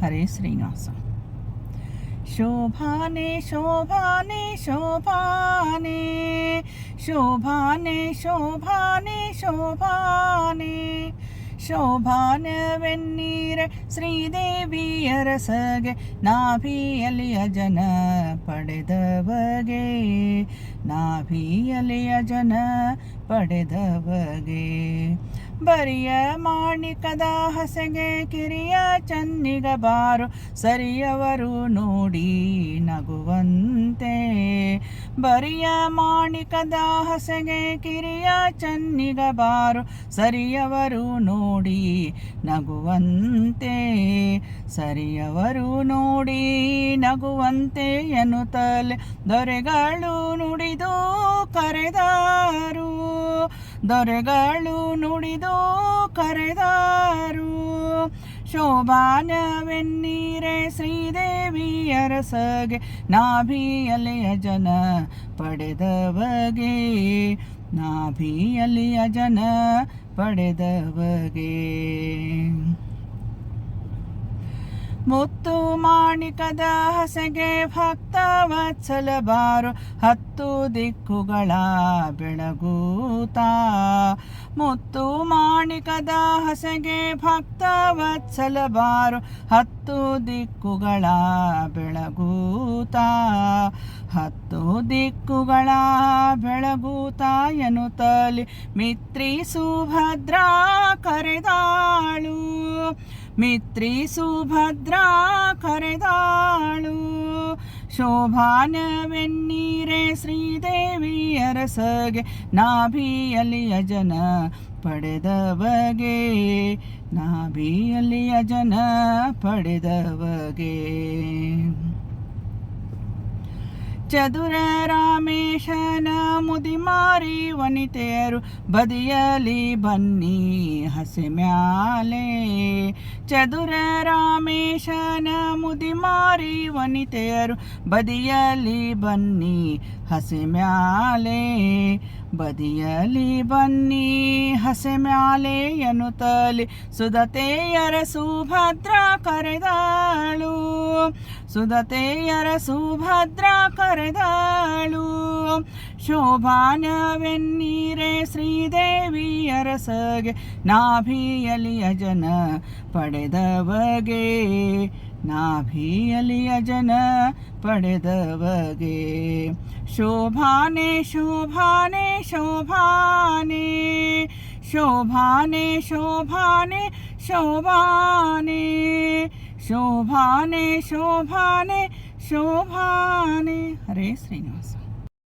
ഹരേ ശ്രീനിവാസ. ശോഭാനെ ശോഭാനെ ശോഭാനെ ശോഭാനെ ശോഭാനെ ശോഭാനെ ശോഭാന വെണ്ണീര ಶ್ರೀದೇವಿಯ ರಸಗೆ ನಾಭಿಯಲಿಯ ಜನ ಪಡೆದವಗೆ ನಾಭಿಯಲಿಯ ಜನ ಪಡೆದವಗೆ ಬರಿಯ ಮಾಣಿಕದ ಹಸೆಗೆ ಕಿರಿಯ ಚನ್ನಿಗ ಬಾರು ಸರಿಯವರು ನೋಡಿ ನಗುವಂತೆ. ಬರಿಯ ಮಾಣಿಕದ ಹಸೆಗೆ ಕಿರಿಯ ಚನ್ನಿಗ ಬಾರು ಸರಿಯವರು ನೋಡಿ ನಗುವಂತೆ. ಸರಿಯವರು ನೋಡಿ ನಗುವಂತೆ ಎನ್ನುತ್ತಲೆ ದೊರೆಗಳು ನುಡಿದು ಕರೆದಾರು ದೊರೆಗಳು ನುಡಿದು ಕರೆದಾರು. ಶೋಭಾನವೆನ್ನೀರೆ ಶ್ರೀದೇವಿಯರಸಗೆ ನಾಭಿಯಲಿಯ ಜನ ಪಡೆದವಗೆ ನಾಭಿಯಲಿಯ ಜನ ಪಡೆದವಗೆ. ಮುತ್ತು ಮಾಣಿಕದ ಹಸೆಗೆ ಭಕ್ತ ವತ್ಸಲ ಬಾರು, ಹತ್ತು ದಿಕ್ಕುಗಳ ಬೆಳಗೂತಾ ಮುತ್ತು ಮಾಣಿಕದ ಹಸೆಗೆ ಭಕ್ತ ವತ್ಸಲ ಬಾರು, ಹತ್ತು ದಿಕ್ಕುಗಳ ಬೆಳಗೂತ ಹತ್ತು ದಿಕ್ಕುಗಳ ಬೆಳಗೂತ ತಲಿ. ಮಿತ್ರಿ ಸುಭದ್ರಾ ಕರೆದಾಳು. ಮಿತ್ರಿ ಸುಭದ್ರಾ ಕರೆದಾಳು. ಶೋಭಾನವೆನ್ನೀರೆ ಶ್ರೀದೇವಿಯರಸಗೆ ನಾಭಿಯಲಿಯ ಜನ ಪಡೆದವಗೆ. ನಾಭಿಯಲಿಯ ಜನ ಪಡೆದವಗೆ. ಚದುರ ರಾಮೇಶನ ಮುದಿಮಾರಿ ವನಿತೆಯರು ಬದಿಯಲಿ ಬನ್ನಿ ಹಸೆ ಮ್ಯಾಲೆ. ಚದುರ ರಾಮೇಶನ ಮುದಿಮಾರಿ ವನಿತೆಯರು ಬದಿಯಲಿ ಬನ್ನಿ ಹಸೆ ಮ್ಯಾಲೆ. ಬದಿಯಲಿ ಬನ್ನಿ ಹಸೆ ಮ್ಯಾಲೆ ಎನ್ನುತ್ತಲಿ ಸುಧತೆಯರ ಸುಭದ್ರ ಕರೆದಾಳು. ಸುಧತೆಯರ ಸುಭದ್ರ ಕರೆದಾಳು ಶೋಭಾನವೆನ್ನೀರೆ ಶ್ರೀದೇವಿಯರಸಗೆ ನಾಭಿಯಲಿಯ ಜನ ಪಡೆದವಗೆ ನಾಭಿಯಲಿಯ ಜನ ಪಡೆದವಗೆ ಶೋಭಾನೆ ಶೋಭಾನೆ ಶೋಭಾನೆ ಶೋಭಾನೆ ಶೋಭಾನೆ ಶೋಭಾನೆ शोभाने शोभाने शोभाने। हरे श्रीनिवास।